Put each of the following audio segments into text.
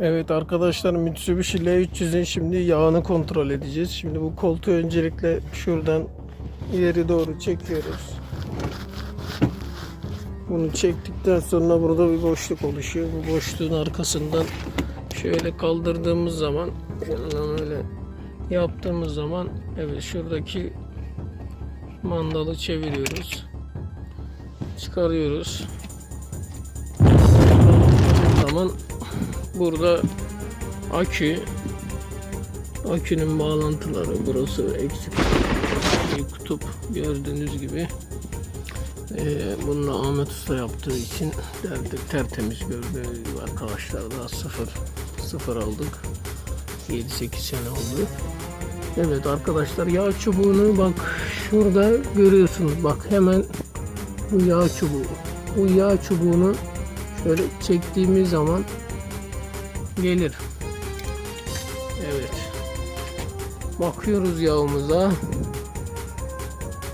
Evet arkadaşlar Mitsubishi L300'ün şimdi yağını kontrol edeceğiz. Şimdi bu koltuğu öncelikle şuradan ileri doğru çekiyoruz. Bunu çektikten sonra burada bir boşluk oluşuyor. Bu boşluğun arkasından şöyle kaldırdığımız zaman yanından öyle yaptığımız zaman evet şuradaki mandalı çeviriyoruz. Çıkarıyoruz. O zaman burada akü akünün bağlantıları burası eksik. Kutup gördüğünüz gibi. Ee, bunu Ahmet Usta yaptığı için derdik tertemiz gördüğünüz gibi arkadaşlar daha sıfır sıfır aldık. 7-8 sene oldu. Evet arkadaşlar yağ çubuğunu bak şurada görüyorsunuz. Bak hemen bu yağ çubuğu. Bu yağ çubuğunu şöyle çektiğimiz zaman gelir. Evet. Bakıyoruz yağımıza.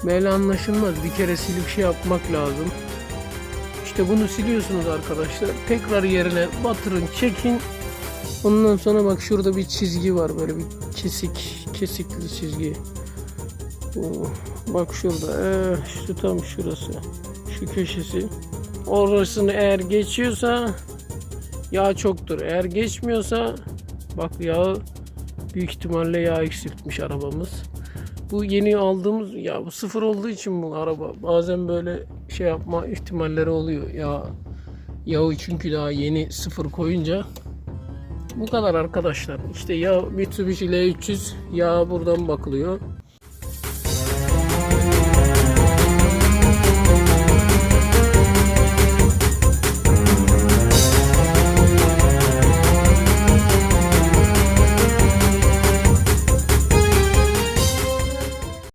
Böyle anlaşılmaz. Bir kere silip şey yapmak lazım. İşte bunu siliyorsunuz arkadaşlar. Tekrar yerine batırın, çekin. Ondan sonra bak şurada bir çizgi var. Böyle bir kesik, kesikli çizgi. Bak şurada. Ee, işte tam şurası. Şu köşesi. Orasını eğer geçiyorsa yağ çoktur. Eğer geçmiyorsa bak yağ büyük ihtimalle yağ eksiltmiş arabamız. Bu yeni aldığımız ya bu sıfır olduğu için bu araba bazen böyle şey yapma ihtimalleri oluyor. Ya yağı çünkü daha yeni sıfır koyunca bu kadar arkadaşlar. İşte ya Mitsubishi L300 yağ buradan bakılıyor.